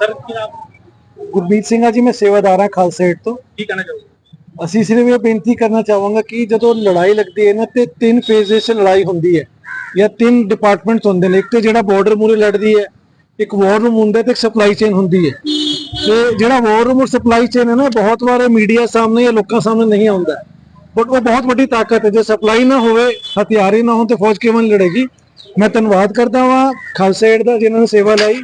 Sir ਕੀ ਨਾਮ? ਗੁਰਮੀਤ ਸਿੰਘ ਆ ਜੀ ਮੈਂ ਸੇਵਾਦਾਰ ਹਾਂ ਖਾਲਸਾ ਏਡ ਤੋਂ। ਕੀ ਕਹਿਣਾ ਚਾਹੋਗੇ? ਅਸੀਂ ਸਿਰਫ ਇਹ ਬੇਨਤੀ ਕਰਨਾ ਚਾਹਾਂਗਾ ਕਿ ਜਦੋਂ ਲੜਾਈ ਲੱਗਦੀ ਹੈ ਨਾ ਤੇ ਤਿੰਨ ਫੇਜ਼ਸ 'ਚ ਲੜਾਈ ਹੁੰਦੀ ਹੈ ਜਾਂ ਤਿੰਨ ਡਿਪਾਰਟਮੈਂਟਸ ਹੁੰਦੇ ਨੇ। ਇੱਕ ਤੇ ਜਿਹੜਾ ਬਾਰਡਰ ਮੂਰੇ ਲੜਦੀ ਹੈ ਇੱਕ ਵਾਰ ਰੂਮ ਹੁੰਦਾ ਤੇ ਇੱਕ ਸਪਲਾਈ ਚੇਨ ਹੁੰਦੀ ਹੈ। ਤੇ ਜਿਹੜਾ ਵਾਰ ਰੂਮ ਔਰ ਸਪਲਾਈ ਚੇਨ ਹੈ ਨਾ ਬਹੁਤ ਵਾਰ ਮੀਡੀਆ ਸਾਹਮਣੇ ਜਾਂ ਲੋਕਾਂ ਸਾਹਮਣੇ ਨਹੀਂ ਆਉਂਦਾ। ਬਟ ਉਹ ਬਹੁਤ ਵੱਡੀ ਤਾਕਤ ਹੈ। ਜੇ ਸਪਲਾਈ ਨਾ ਹੋਵੇ ਹਥਿਆਰ ਹੀ ਨਾ ਹੋਣ ਤੇ ਫੌਜ ਕਿਵੇਂ ਲੜੇਗੀ? ਮੈਂ ਧੰਨਵਾਦ ਕਰਦਾ ਵਾਂ ਖਾਲਸਾ ਏਡ ਦਾ ਜਿਨ੍ਹਾਂ ਨੇ ਸੇਵਾ ਲਈ।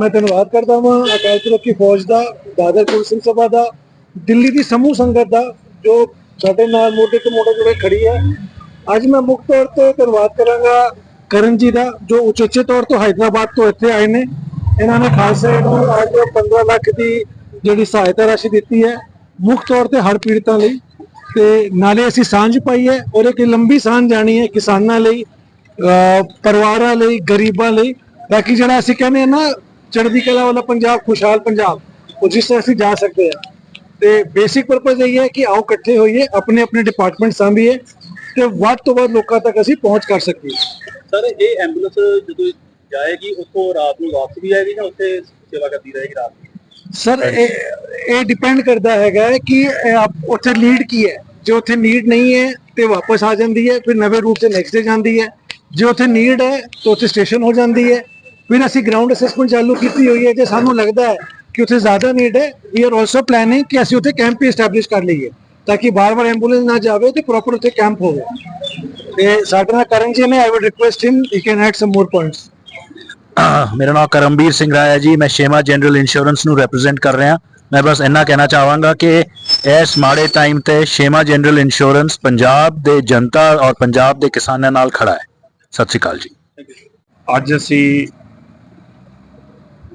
ਮੈਂ ਧੰਨਵਾਦ ਕਰਦਾ ਵਾਂ ਅਕਾਲ ਪੁਰਖ ਦੀ ਫੌਜ ਦਾ, ਦਾਦਰ ਕੋਲ ਸਿੰਘ ਸਭਾ ਦਾ, ਦਿੱਲੀ ਦੀ ਸਮੂਹ ਸੰਗਤ ਦਾ, ਜੋ ਸਾਡੇ ਨਾਲ ਮੋਢੇ ਤੋਂ ਮੋਢੇ ਜੁੜੇ ਖੜੀ ਹੈ। ਅੱਜ ਮੈਂ ਮੁੱਖ ਤੌਰ ਤੇ ਧੰਨਵਾਦ ਕਰਾਂਗਾ ਕਰਨ ਜੀ ਦਾ, ਜੋ ਉਚੇਚੇ ਤੌਰ ਤੋਂ ਹైదరాబాద్ ਤੋਂ ਇੱਥੇ ਆਏ ਨੇ। ਇਹਨਾਂ ਨੇ ਖਾਲਸਾ ਏਡ ਨੂੰ ਅੱਜ 15 ਲੱਖ ਦੀ ਜਿਹੜੀ ਸਹਾਇਤਾ ਰਾਸ਼ੀ ਦਿੱਤੀ ਹੈ, ਮੁੱਖ ਤੌਰ ਤੇ ਹੜ ਪੀੜਤਾਂ ਲਈ। ਤੇ ਨਾਲੇ ਅਸੀਂ ਸਾਂਝ ਪਾਈ ਹੈ, ਔਰ ਇੱਕ ਲੰਬੀ ਸਾਂਝ ਜਾਣੀ ਹੈ ਕਿਸਾਨਾਂ ਲਈ। ਪਰਿਵਾਰਾਂ ਲਈ ਗਰੀਬਾਂ ਲਈ। ਤਾਂ ਕਿ ਜਿਹੜਾ ਅਸੀਂ ਕਹਿੰਦੇ ਆ ਨਾ ਚੜ੍ਹਦੀ ਕਲਾ ਵਾਲਾ ਪੰਜਾਬ ਖੁਸ਼ਹਾਲ ਪੰਜਾਬ ਉਹ ਜਿਸ ਤਰ੍ਹਾਂ ਅਸੀਂ ਜਾ ਸਕਦੇ ਆ ਤੇ ਬੇਸਿਕ ਪਰਪਸ ਇਹ ਹੈ ਕਿ ਆਓ ਇਕੱਠੇ ਹੋਈਏ ਆਪਣੇ ਆਪਣੇ ਡਿਪਾਰਟਮੈਂਟ ਸਾਂਭੀਏ ਤੇ ਵੱਧ ਤੋਂ ਵੱਧ ਲੋਕਾਂ ਤੱਕ ਅਸੀਂ ਪਹੁੰਚ ਕਰ ਸਕੀਏ। ਸਰ ਇਹ ਐਂਬੂਲੈਂਸ ਜਦੋਂ ਜਾਏਗੀ ਉੱਥੋਂ ਰਾਤ ਨੂੰ ਵਾਪਸ ਵੀ ਆਏਗੀ ਜਾਂ ਉੱਥੇ ਸੇਵਾ ਕਰਦੀ ਰਹੇਗੀ ਰਾਤ ਸਰ ਇਹ ਇਹ ਡਿਪੈਂਡ ਕਰਦਾ ਹੈਗਾ ਕਿ ਆਪ- ਉੱਥੇ ਲੀਡ ਕੀ ਹੈ? ਜੇ ਉੱਥੇ ਨੀਡ ਨਹੀਂ ਹੈ ਤੇ ਵਾਪਸ ਆ ਜਾਂਦੀ ਹੈ ਫਿਰ ਨਵੇਂ ਰੂਟ ਤੇ ਨੈਕਸਟ ਡੇ ਜਾਂਦੀ ਹੈ। ਜੇ ਉੱਥੇ ਨੀਡ ਹੈ ਤਾਂ ਉੱਥੇ ਸਟੇਸ਼ਨ ਹੋ ਜਾਂਦੀ ਹੈ। ਫਿਰ ਅਸੀਂ ਗਰਾਊਂਡ ਅਸੈਸਮੈਂਟ ਚਾਲੂ ਕੀਤੀ ਹੋਈ ਹੈ, ਜੇ ਸਾਨੂੰ ਲੱਗਦਾ ਹੈ ਕਿ ਉੱਥੇ ਜ਼ਿਆਦਾ ਨੀਡ ਹੈ ਵੀ ਆਰ ਆਲਸੋ ਪਲੈਨਿੰਗ ਕਿ ਅਸੀਂ ਉੱਥੇ ਕੈਂਪ ਵੀ ਐਸਟੈਬਲਿਸ਼ ਕਰ ਲਈਏ, ਤਾਂ ਕਿ ਬਾਰ-ਬਾਰ ਐਂਬੂਲੈਂਸ ਨਾ ਜਾਵੇ ਤੇ ਪ੍ਰੋਪਰ ਉੱਥੇ ਕੈਂਪ ਹੋਵੇ। ਤੇ ਸਾਡੇ ਨਾਲ ਕਰਨ ਜੀ ਨੇ I would request him he can add some more points ਮੇਰਾ ਨਾਮ ਕਰਮਵੀਰ ਸਿੰਘ ਰਾਏ ਜੀ, ਮੈਂ ਸ਼ੇਮਾ ਜਨਰਲ ਇੰਸ਼ੋਰੈਂਸ ਨੂੰ ਰਿਪਰੈਜ਼ੈਂਟ ਕਰ ਰਿਹਾ। ਮੈਂ ਬਸ ਇੰਨਾ ਕਹਿਣਾ ਚਾਹਾਂਗਾ ਕਿ ਇਸ ਮਾੜੇ ਟਾਈਮ ਤੇ ਸ਼ੇਮਾ ਜਨਰਲ ਇੰਸ਼ੋਰੈਂਸ ਪੰਜਾਬ ਦੇ ਜਨਤਾ ਔਰ ਪੰਜਾਬ ਦੇ ਕਿਸਾਨਾਂ ਨਾਲ ਖੜਾ ਹੈ। ਸਤਿ ਸ਼੍ਰੀ ਅਕਾਲ ਜੀ। ਅੱਜ ਅਸੀਂ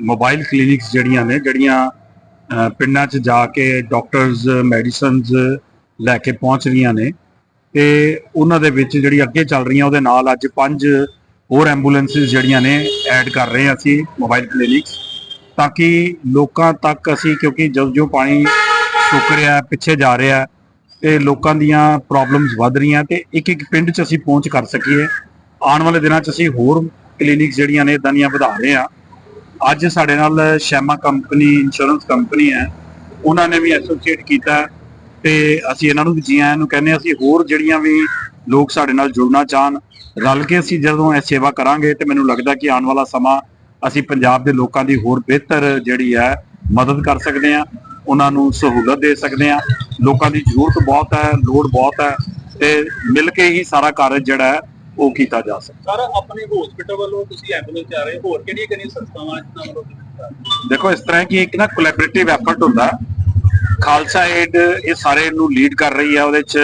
ਮੋਬਾਈਲ ਕਲੀਨਿਕਸ ਜਿਹੜੀਆਂ ਨੇ ਜਿਹੜੀਆਂ ਪਿੰਡਾਂ 'ਚ ਜਾ ਕੇ ਡਾਕਟਰਸ ਮੈਡੀਸਨਸ ਲੈ ਕੇ ਪਹੁੰਚ ਰਹੀਆਂ ਨੇ ਤੇ ਉਹਨਾਂ ਦੇ ਵਿੱਚ ਜਿਹੜੀ ਅੱਗੇ ਚੱਲ ਰਹੀਆਂ ਉਹਦੇ ਨਾਲ ਅੱਜ ਪੰਜ ਹੋਰ ਐਂਬੂਲੈਂਸਸ ਜਿਹੜੀਆਂ ਨੇ ਐਡ ਕਰ ਰਹੇ ਹਾਂ ਅਸੀਂ ਮੋਬਾਈਲ ਕਲੀਨਿਕਸ ਤਾਂ ਕਿ ਲੋਕਾਂ ਤੱਕ ਅਸੀਂ ਕਿਉਂਕਿ ਜਦੋਂ ਜੋ ਪਾਣੀ ਸੁੱਕ ਰਿਹਾ ਪਿੱਛੇ ਜਾ ਰਿਹਾ ਹੈ, ਤੇ ਲੋਕਾਂ ਦੀਆਂ ਪ੍ਰੋਬਲਮਸ ਵੱਧ ਰਹੀਆਂ ਤੇ ਇੱਕ ਇੱਕ ਪਿੰਡ 'ਚ ਅਸੀਂ ਪਹੁੰਚ ਕਰ ਸਕੀਏ। ਆਉਣ ਵਾਲੇ ਦਿਨਾਂ 'ਚ ਅਸੀਂ ਹੋਰ ਕਲੀਨਿਕਸ ਜਿਹੜੀਆਂ ਨੇ ਇਦਾਂ ਦੀਆਂ ਵਧਾ ਰਹੇ ਹਾਂ। ਅੱਜ ਸਾਡੇ ਨਾਲ ਸ਼ੈਮਾ ਕੰਪਨੀ ਇੰਸ਼ੋਰੈਂਸ ਕੰਪਨੀ ਹੈ। ਉਹਨਾਂ ਨੇ ਵੀ ਐਸੋਸੀਏਟ ਕੀਤਾ ਹੈ ਤੇ ਅਸੀਂ ਇਹਨਾਂ ਨੂੰ ਵੀ ਜੀ ਆਇਆਂ ਨੂੰ ਕਹਿੰਦੇ ਹਾਂ, ਅਸੀਂ ਹੋਰ ਜਿਹੜੀਆਂ ਵੀ ਲੋਕ ਸਾਡੇ ਨਾਲ ਜੁੜਨਾ ਚਾਹਣ, ਰਲ ਕੇ ਅਸੀਂ ਜਦੋਂ ਇਹ ਸੇਵਾ ਕਰਾਂਗੇ ਤੇ ਮੈਨੂੰ ਲੱਗਦਾ ਕਿ ਆਉਣ ਵਾਲਾ ਸਮਾਂ ਅਸੀਂ ਪੰਜਾਬ ਦੇ ਲੋਕਾਂ ਦੀ ਹੋਰ ਬਿਹਤਰ ਜਿਹੜੀ ਹੈ, ਮਦਦ ਕਰ ਸਕਦੇ ਹਾਂ, ਉਹਨਾਂ ਨੂੰ ਸਹੂਲਤ ਦੇ ਸਕਦੇ ਹਾਂ। ਲੋਕਾਂ ਦੀ ਜ਼ਰੂਰਤ ਬਹੁਤ ਹੈ, ਲੋੜ ਬਹੁਤ ਹੈ ਤੇ ਮਿਲ ਕੇ ਹੀ ਸਾਰਾ ਕਾਰਜ ਜਿਹੜਾ ਹੈ ਉਹ ਕੀਤਾ ਜਾ ਸਕਦਾ ਸਰ ਆਪਣੇ ਹਸਪੀਟਲ ਵੱਲੋਂ ਤੁਸੀਂ ਐਂਬੂਲੈਂਸ ਜਾ ਰਹੇ ਹੋਰ ਕਿਹੜੀਆਂ ਕਿਹੜੀਆਂ ਸੰਸਥਾਵਾਂ ਜਿਨ੍ਹਾਂ ਵੱਲੋਂ? ਦੇਖੋ ਇਸ ਤਰ੍ਹਾਂ ਕਿ ਇੱਕ ਨਾ ਕੋਲੈਬੋਰੇਟਿਵ ਐਫਰਟ ਹੁੰਦਾ। ਖਾਲਸਾ ਏਡ ਇਹ ਸਾਰੇ ਨੂੰ ਲੀਡ ਕਰ ਰਹੀ ਹੈ ਉਹਦੇ ਚ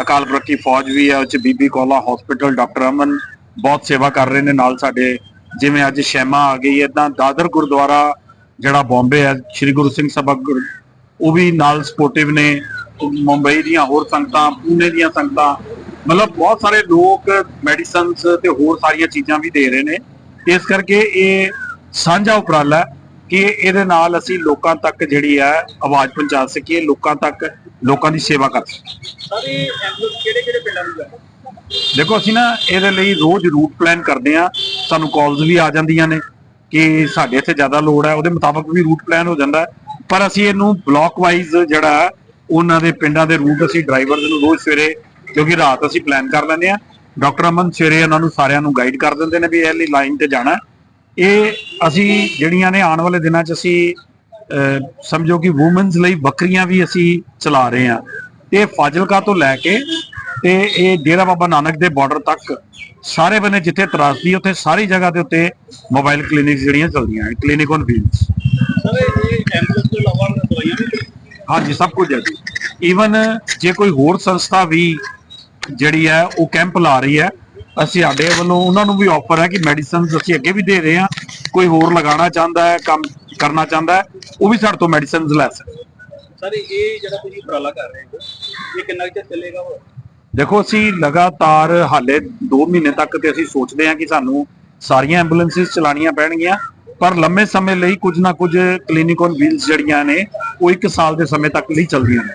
ਅਕਾਲ ਪੁਰਖ ਦੀ ਫੌਜ ਵੀ ਹੈ ਉਹ ਚ ਬੀਬੀ ਕੋਲਾ ਹਸਪੀਟਲ ਡਾਕਟਰ ਅਮਨ ਬਹੁਤ ਸੇਵਾ ਕਰ ਰਹੇ ਨੇ ਨਾਲ ਸਾਡੇ ਜਿਵੇਂ ਅੱਜ ਸ਼ੈਮਾ ਆ ਗਈ ਇਦਾਂ ਦਾਦਰ ਗੁਰਦੁਆਰਾ ਜਿਹੜਾ ਬੰਬੇ ਹੈ ਸ੍ਰੀ ਗੁਰੂ ਸਿੰਘ ਸਭਾ ਉਹ ਵੀ ਨਾਲ ਸਪੋਰਟਿਵ ਨੇ ਮੁੰਬਈ ਦੀਆਂ ਹੋਰ ਸੰਗਤਾਂ ਪੂਨੇ ਦੀਆਂ ਸੰਗਤਾਂ ਮਤਲਬ ਬਹੁਤ ਸਾਰੇ ਲੋਕ ਮੈਡੀਸਨਸ ਤੇ ਹੋਰ ਸਾਰੀਆਂ ਚੀਜ਼ਾਂ ਵੀ ਦੇ ਰਹੇ ਨੇ। ਇਸ ਕਰਕੇ ਇਹ ਸਾਂਝਾ ਉਪਰਾਲਾ ਕਿ ਇਹਦੇ ਨਾਲ ਅਸੀਂ ਲੋਕਾਂ ਤੱਕ ਜਿਹੜੀ ਹੈ ਆਵਾਜ਼ ਪਹੁੰਚਾ ਸਕੀਏ ਲੋਕਾਂ ਤੱਕ ਲੋਕਾਂ ਦੀ ਸੇਵਾ ਕਰ ਸਕੀਏ। ਸਰ ਇਹ ਐਂਬੂਲੈਂਸ ਕਿਹੜੇ ਕਿਹੜੇ ਪਿੰਡਾਂ ਨੂੰ ਜਾਏਗੀ ਦੇਖੋ ਅਸੀਂ ਨਾ ਇਹਦੇ ਲਈ ਰੋਜ਼ ਰੂਟ ਪਲਾਨ ਕਰਦੇ ਆ ਸਾਨੂੰ ਕਾਲਸ ਵੀ ਆ ਜਾਂਦੀਆਂ ਨੇ ਕਿ ਸਾਡੇ ਇੱਥੇ ਜ਼ਿਆਦਾ ਲੋੜ ਹੈ। ਉਹਦੇ ਮੁਤਾਬਕ ਵੀ ਰੂਟ ਪਲਾਨ ਹੋ ਜਾਂਦਾ ਪਰ ਅਸੀਂ ਇਹਨੂੰ ਬਲਾਕ ਵਾਈਜ਼ ਜਿਹੜਾ ਉਹਨਾਂ ਦੇ ਪਿੰਡਾਂ ਦੇ ਰੂਟ ਅਸੀਂ ਡਰਾਈਵਰਸ ਨੂੰ ਰੋਜ਼ ਸਵੇਰੇ ਕਿਉਂਕਿ ਰਾਤ ਅਸੀਂ ਪਲਾਨ ਕਰ ਲੈਂਦੇ ਆ ਡਾਕਟਰ ਅਮਨ ਸਵੇਰੇ ਉਹਨਾਂ ਨੂੰ ਸਾਰਿਆਂ ਨੂੰ ਗਾਈਡ ਕਰ ਦਿੰਦੇ ਨੇ ਵੀ ਇਹ ਲਈ ਲਾਈਨ ਤੇ ਜਾਣਾ। ਇਹ ਅਸੀਂ ਜਿਹੜੀਆਂ ਨੇ ਆਉਣ ਵਾਲੇ ਦਿਨਾਂ 'ਚ ਅਸੀਂ ਸਮਝੋ ਕਿ ਔਮਨਸ ਲਈ ਬੱਕਰੀਆਂ ਵੀ ਅਸੀਂ ਚਲਾ ਰਹੇ ਤੇ ਇਹ ਫਾਜ਼ਿਲਕਾ ਤੋਂ ਲੈ ਕੇ ਤੇ ਇਹ ਡੇਰਾ ਬਾਬਾ ਨਾਨਕ ਦੇ ਬਾਰਡਰ ਤੱਕ ਸਾਰੇ ਬੰਨੇ ਜਿੱਥੇ ਤਰਾਸਦੀ ਉੱਥੇ ਸਾਰੀ ਜਗ੍ਹਾ ਦੇ ਉੱਤੇ ਮੋਬਾਈਲ ਕਲੀਨਿਕਸ ਜਿਹੜੀਆਂ ਚੱਲਦੀਆਂ ਕਲੀਨਿਕ ਔਨ ਵੀਲਸ ਸਰ ਇਹ ਐਂਬੂਲੈਂਸ ਤੋਂ ਇਲਾਵਾ ਦਵਾਈਆਂ ਵੀ ਹਾਂਜੀ ਸਭ ਕੁਝ ਹੈ ਜੀ। ਈਵਨ ਜੇ ਕੋਈ ਹੋਰ ਸੰਸਥਾ ਵੀ ਜਿਹੜੀ ਹੈ ਉਹ ਕੈਂਪ ਲਾ ਰਹੀ ਹੈ। ਅਸੀਂ ਸਾਡੇ ਵੱਲੋਂ ਉਹਨਾਂ ਨੂੰ ਵੀ ਆਫਰ ਹੈ ਕਿ ਮੈਡੀਸਿਨਸ ਅਸੀਂ ਅੱਗੇ ਵੀ ਦੇ ਰਹੇ ਹਾਂ। ਕੋਈ ਹੋਰ ਲਗਾਉਣਾ ਚਾਹੁੰਦਾ ਹੈ ਕੰਮ ਕਰਨਾ ਚਾਹੁੰਦਾ ਹੈ ਉਹ ਵੀ ਸਾਡੇ ਤੋਂ ਮੈਡੀਸਿਨਸ ਲੈ ਸਕਦਾ ਸਰ ਇਹ ਜਿਹੜਾ ਤੁਸੀਂ ਉਪਰਾਲਾ ਕਰ ਰਹੇ ਹੋ ਇਹ ਕਿੰਨਾ ਚਿਰ ਚੱਲੇਗਾ ਹੋਰ? ਦੇਖੋ ਅਸੀਂ ਲਗਾਤਾਰ ਹਾਲੇ 2 ਮਹੀਨੇ ਤੱਕ ਤੇ ਅਸੀਂ ਸੋਚਦੇ ਹਾਂ ਕਿ ਸਾਨੂੰ ਸਾਰੀਆਂ ਐਂਬੂਲੈਂਸਿਸ ਚਲਾਉਣੀਆਂ ਪੈਣਗੀਆਂ। ਪਰ ਲੰਮੇ ਸਮੇਂ ਲਈ ਕੁਝ ਨਾ ਕੁਝ ਕਲੀਨਿਕ ਔਨ ਵੀਲਸ ਜਿਹੜੀਆਂ ਨੇ ਉਹ 1 ਸਾਲ ਦੇ ਸਮੇਂ ਤੱਕ ਲਈ ਚੱਲਦੀਆਂ ਨੇ।